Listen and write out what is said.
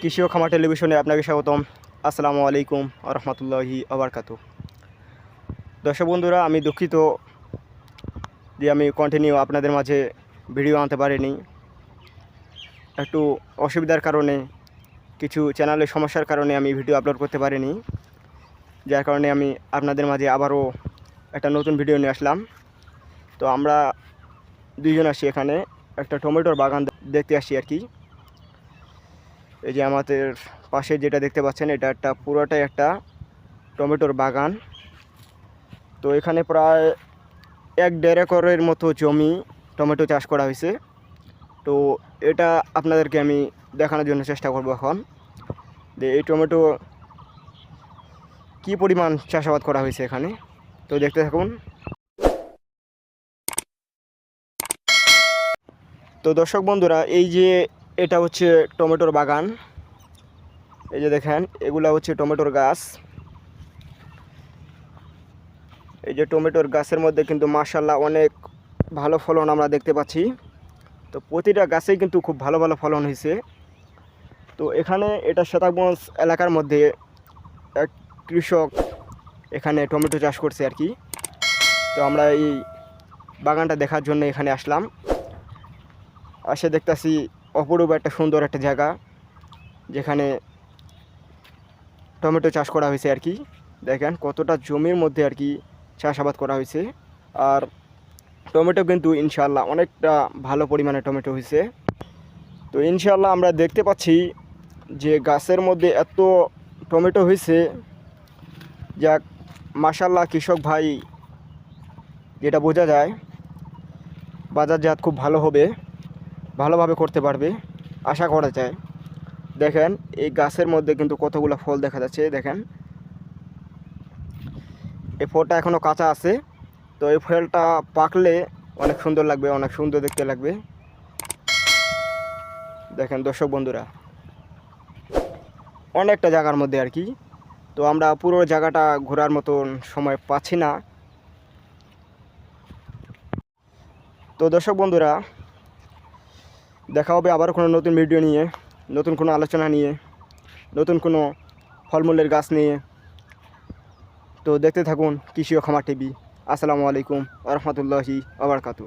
কৃষি ও খামার টেলিভিশনে আপনাকে স্বাগতম। আসসালামু আলাইকুম রহমতুল্লাহি আবরকাতু দর্শক বন্ধুরা, আমি দুঃখিত যে আমি কন্টিনিউ আপনাদের মাঝে ভিডিও আনতে পারিনি। একটু অসুবিধার কারণে, কিছু চ্যানেলের সমস্যার কারণে আমি ভিডিও আপলোড করতে পারিনি। যার কারণে আমি আপনাদের মাঝে আবারও একটা নতুন ভিডিও নিয়ে আসলাম। তো আমরা দুইজন আসি এখানে। একটা টমেটোর বাগান দেখতে আসি আর কি। এই যে আমাদের পাশে যেটা দেখতে পাচ্ছেন, এটা একটা পুরোটাই একটা টমেটোর বাগান। তো এখানে প্রায় এক দেড় একরের মতো জমি টমেটো চাষ করা হয়েছে। তো এটা আপনাদেরকে আমি দেখানোর জন্য চেষ্টা করব এখন যে এই টমেটো কী পরিমাণ চাষাবাদ করা হয়েছে এখানে। তো দেখতে থাকুন। তো দর্শক বন্ধুরা, এই যে এটা হচ্ছে টমেটোর বাগান। এই যে দেখেন, এগুলা হচ্ছে টমেটোর গাছ। এই যে টমেটোর গাছের মধ্যে কিন্তু মার্শাল্লাহ অনেক ভালো ফলন আমরা দেখতে পাচ্ছি। তো প্রতিটা গাছেই কিন্তু খুব ভালো ভালো ফলন হয়েছে। তো এখানে এটা শতাবগঞ্জ এলাকার মধ্যে এক কৃষক এখানে টমেটো চাষ করছে আর কি। তো আমরা এই বাগানটা দেখার জন্য এখানে আসলাম। আসে দেখতেছি অপরূপ একটা সুন্দর একটা জায়গা, যেখানে টমেটো চাষ করা হয়েছে আর কি। দেখেন কতটা জমির মধ্যে আর কি চাষাবাদ করা হয়েছে। আর টমেটো কিন্তু ইনশাল্লাহ অনেকটা ভালো পরিমাণে টমেটো হয়েছে। তো ইনশাল্লাহ আমরা দেখতে পাচ্ছি যে গাছের মধ্যে এত টমেটো হয়েছে। যাক মাসাল্লাহ কৃষক ভাই, যেটা বোঝা যায়, বাজারজাত খুব ভালো হবে। ভালোভাবে করতে পারবে, আশা করা যায়। দেখেন, এই গাছের মধ্যে কিন্তু কতগুলো ফল দেখা যাচ্ছে, দেখেন। এই ফলটা এখনও কাঁচা আছে, তো এই ফলটা পাকলে অনেক সুন্দর লাগবে, অনেক সুন্দর দেখতে লাগবে। দেখেন, দর্শক বন্ধুরা, অনেকটা জায়গার মধ্যে আর কি। তো আমরা পুরো জায়গাটা ঘোরার মতন সময় পাচ্ছি না। তো দর্শক বন্ধুরা দেখা হবে আবার কোনো নতুন ভিডিও নিয়ে, নতুন কোনো আলোচনা নিয়ে, নতুন কোনো ফলমূলের গাছ নিয়ে। তো দেখতে থাকুন কৃষি ও খামার টিভি। আসসালামু আলাইকুম রহমতুল্লাহি আবরকাতু